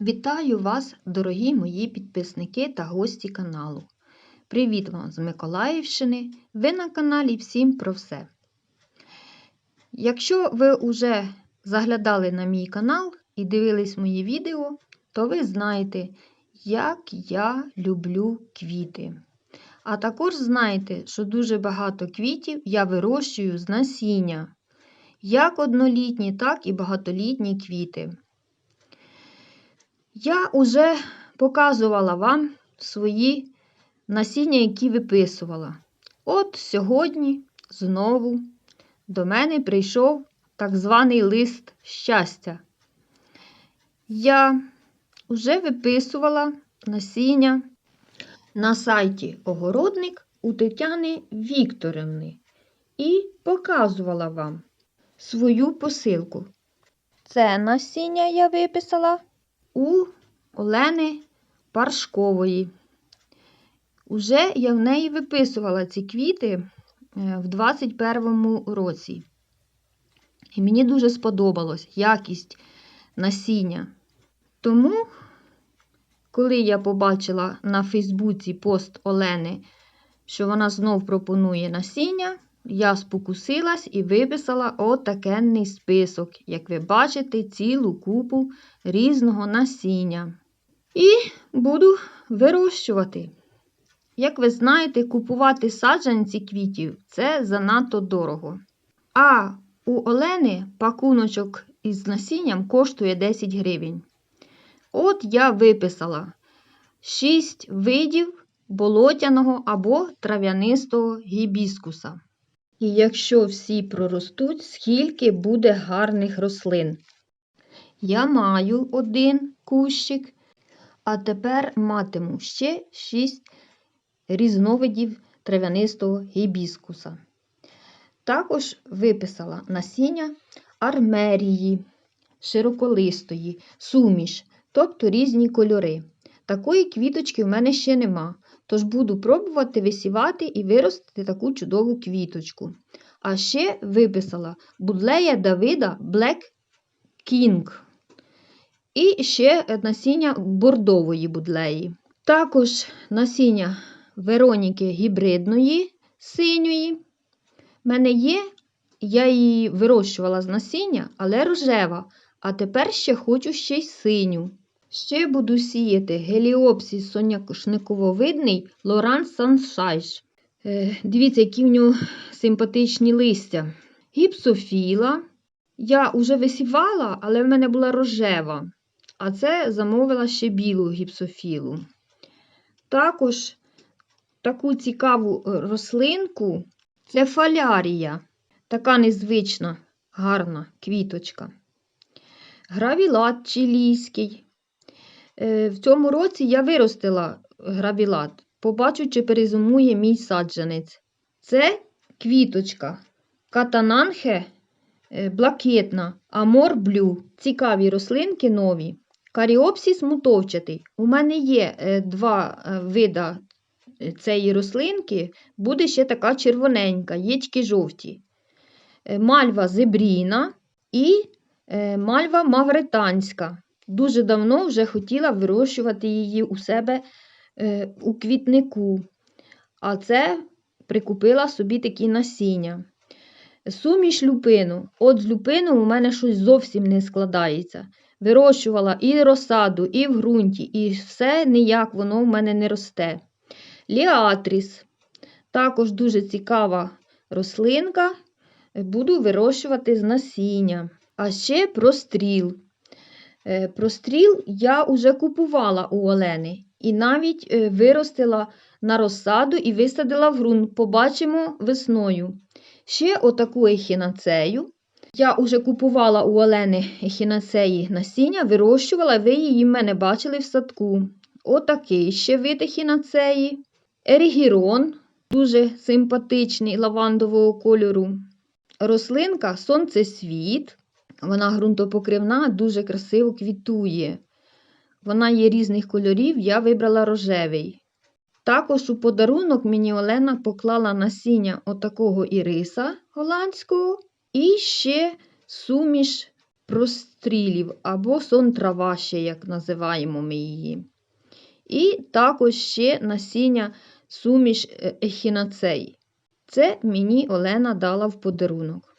Вітаю вас, дорогі мої підписники та гості каналу. Привіт вам з Миколаївщини! Ви на каналі Всім про все. Якщо ви вже заглядали на мій канал і дивились мої відео, то ви знаєте, як я люблю квіти. А також знаєте, що дуже багато квітів я вирощую з насіння, як однолітні, так і багатолітні квіти. Я вже показувала вам свої насіння, які виписувала. От сьогодні знову до мене прийшов так званий лист щастя. Я вже виписувала насіння на сайті Огородник у Тетяни Вікторівни і показувала вам свою посилку. Це насіння я виписала у Олени Паршкової. Уже я в неї виписувала ці квіти е, в 21 році. І мені дуже сподобалась якість насіння. Тому, коли я побачила на Фейсбуці пост Олени, що вона знов пропонує насіння, я спокусилась і виписала отакенний список, як ви бачите, цілу купу різного насіння. І буду вирощувати. Як ви знаєте, купувати саджанці квітів це занадто дорого. А у Олени пакуночок із насінням коштує 10 гривень. От я виписала 6 видів болотяного або трав'янистого гібіскуса. І якщо всі проростуть, скільки буде гарних рослин. Я маю один кущик, а тепер матиму ще 6 різновидів трав'янистого гібіскуса. Також виписала насіння армерії, широколистої, суміш, тобто різні кольори. Такої квіточки в мене ще нема, тож буду пробувати висівати і виростити таку чудову квіточку. А ще виписала будлея Давида Black King. І ще насіння бордової будлеї. Також насіння Вероніки гібридної синьої. У мене є, я її вирощувала з насіння, але рожева. А тепер ще хочу ще й синю. Ще буду сіяти геліопсис соняшникововидний Лоран Саншайш. Е, дивіться, які в нього симпатичні листя. Гіпсофіла. Я вже висівала, але в мене була рожева. А це замовила ще білу гіпсофілу. Також таку цікаву е, рослинку це фалярія. Така незвична, гарна квіточка. Гравілат чилійський. Е, в цьому році я виростила гравілат. Побачу, чи перезумує мій саджанець. Це квіточка. Катананхе е, блакитна, амор блю. Цікаві рослинки нові. Каріопсіс мутовчатий. У мене є е, два вида цієї рослинки, буде ще така червоненька, єчки жовті. Мальва зебріна і мальва мавританська. Дуже давно вже хотіла вирощувати її у себе е, у квітнику, а це прикупила собі такі насіння. Суміш люпину. От з люпину у мене щось зовсім не складається. Вирощувала і розсаду, і в ґрунті, і все ніяк воно в мене не росте. Ліатріс. Також дуже цікава рослинка. Буду вирощувати з насіння. А ще простріл. Е, простріл я вже купувала у Олени і навіть е, виростила на розсаду і висадила в ґрунт. Побачимо весною. Ще отаку ехінацею. Я вже купувала у Олени ехінацеї насіння, вирощувала, ви її в мене бачили в садку. Отакий ще вид ехінацеї. Ерігірон, дуже симпатичний лавандового кольору. Рослинка сонцесвіт. Вона ґрунтопокривна, дуже красиво квітує. Вона є різних кольорів, я вибрала рожевий. Також у подарунок мені Олена поклала насіння отакого іриса голландського І ще суміш прострілів або сонтрава, ще, як називаємо ми її. І також ще насіння суміш е, ехінацеї. Це мені Олена дала в подарунок.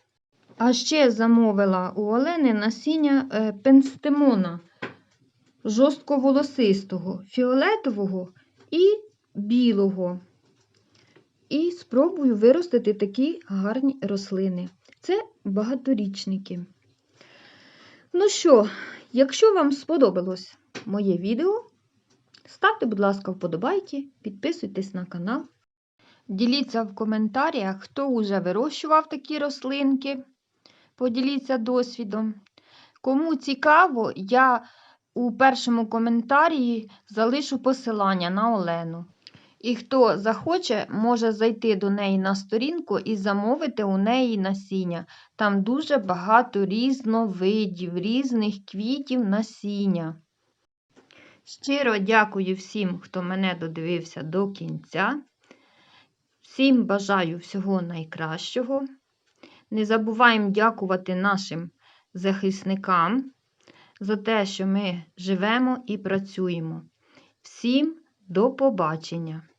А ще замовила у Олени насіння е, пенстемона жорстковолосистого, фіолетового і білого. І спробую виростити такі гарні рослини. Це багаторічники. Ну що, якщо вам сподобалось моє відео, ставте, будь ласка, вподобайки, підписуйтесь на канал. Діліться в коментарях, хто вже вирощував такі рослинки. Поділіться досвідом. Кому цікаво, я у першому коментарі залишу посилання на Олену. І хто захоче, може зайти до неї на сторінку і замовити у неї насіння. Там дуже багато різновидів, різних квітів насіння. Щиро дякую всім, хто мене додивився до кінця. Всім бажаю всього найкращого. Не забуваємо дякувати нашим захисникам за те, що ми живемо і працюємо. Всім до побачення!